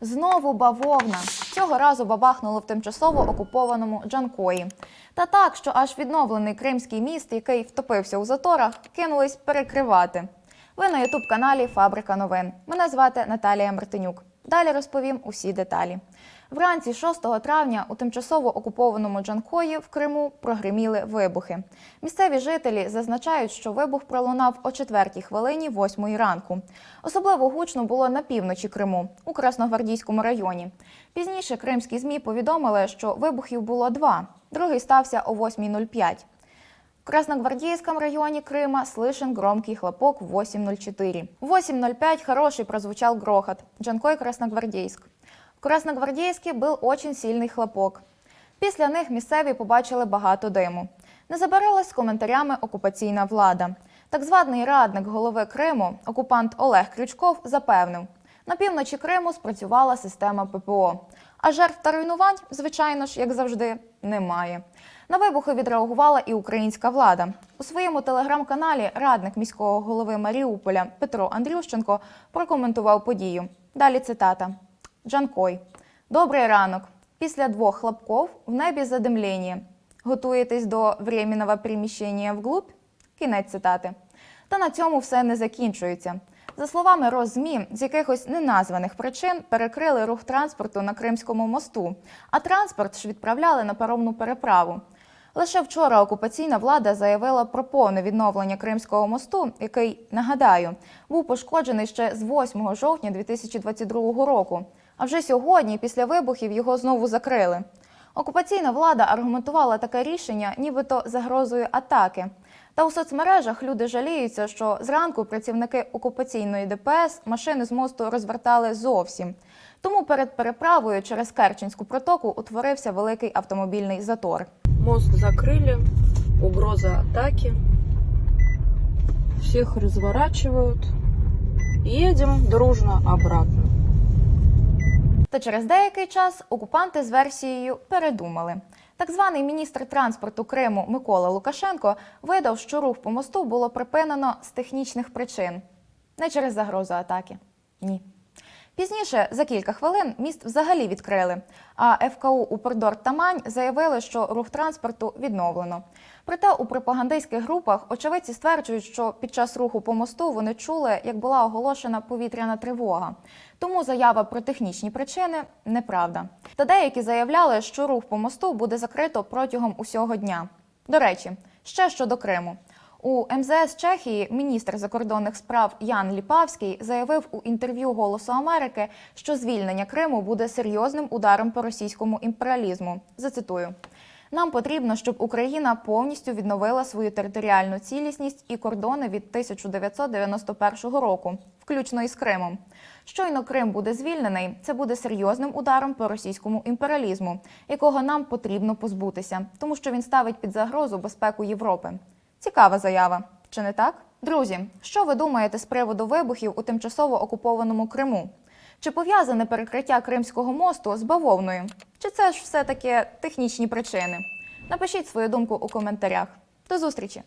Знову бавовна. Цього разу бабахнуло в тимчасово окупованому Джанкої. Та так, що аж відновлений кримський міст, який втопився у заторах, кинулись перекривати. Ви на ютуб каналі Фабрика новин. Мене звати Наталія Мартинюк. Далі розповім усі деталі. Вранці 6 травня у тимчасово окупованому Джанкої в Криму прогриміли вибухи. Місцеві жителі зазначають, що вибух пролунав о 4 хвилині 8 ранку. Особливо гучно було на півночі Криму у Красногвардійському районі. Пізніше кримські змі повідомили, що вибухів було два. Другий стався о 8.05. Красногвардейском районе Крыма слышен громкий хлопок в 8.04. В 8.05 хороший прозвучал грохот. Джанкой Красногвардейск. В Красногвардейске був очень сильний хлопок. Після них місцеві побачили багато диму. Не забарилась з коментарями окупаційна влада. Так званий радник голови Криму, окупант Олег Крючков, запевнив, на півночі Криму спрацювала система ППО. А жертв та руйнувань, звичайно ж, як завжди, немає. На вибухи відреагувала і українська влада. У своєму телеграм-каналі радник міського голови Маріуполя Петро Андрющенко прокоментував подію. Далі цитата: Джанкой. Добрий ранок. Після двох хлопков в небі задимлення. Готуєтесь до временного переміщення вглубь? Кінець цитати. Та на цьому все не закінчується. За словами Роззмі, з якихось неназваних причин перекрили рух транспорту на Кримському мосту, а транспорт ж відправляли на паромну переправу. Лише вчора окупаційна влада заявила про повне відновлення Кримського мосту, який, нагадаю, був пошкоджений ще з 8 жовтня 2022 року. А вже сьогодні, після вибухів, його знову закрили. Окупаційна влада аргументувала таке рішення, нібито загрозою атаки. Та у соцмережах люди жаліються, що зранку працівники окупаційної ДПС машини з мосту розвертали зовсім. Тому перед переправою через Керченську протоку утворився великий автомобільний затор. Мост закрыли, угроза атаки. Всех разворачивают. Едем дружно обратно. Та через деякий час окупанти з версією передумали. Так званий міністр транспорту Криму Микола Лукашенко видав, що рух по мосту було припинено з технічних причин, не через загрозу атаки. Ні. Пізніше, за кілька хвилин, міст взагалі відкрили. А ФКУ Упордор Тамань заявили, що рух транспорту відновлено. Проте у пропагандистських групах очевидці стверджують, що під час руху по мосту вони чули, як була оголошена повітряна тривога. Тому заява про технічні причини неправда. Та деякі заявляли, що рух по мосту буде закрито протягом усього дня. До речі, ще щодо Криму. У МЗС Чехії міністр закордонних справ Ян Ліпавський заявив у інтерв'ю Голосу Америки, що звільнення Криму буде серйозним ударом по російському імперіалізму. Зацитую. Нам потрібно, щоб Україна повністю відновила свою територіальну цілісність і кордони від 1991 року, включно із Кримом. Щойно Крим буде звільнений, це буде серйозним ударом по російському імперіалізму, якого нам потрібно позбутися, тому що він ставить під загрозу безпеку Європи. Цікава заява, чи не так? Друзі, що ви думаєте з приводу вибухів у тимчасово окупованому Криму? Чи пов'язане перекриття Кримського мосту з бавовною? Чи це ж все таки технічні причини? Напишіть свою думку у коментарях. До зустрічі!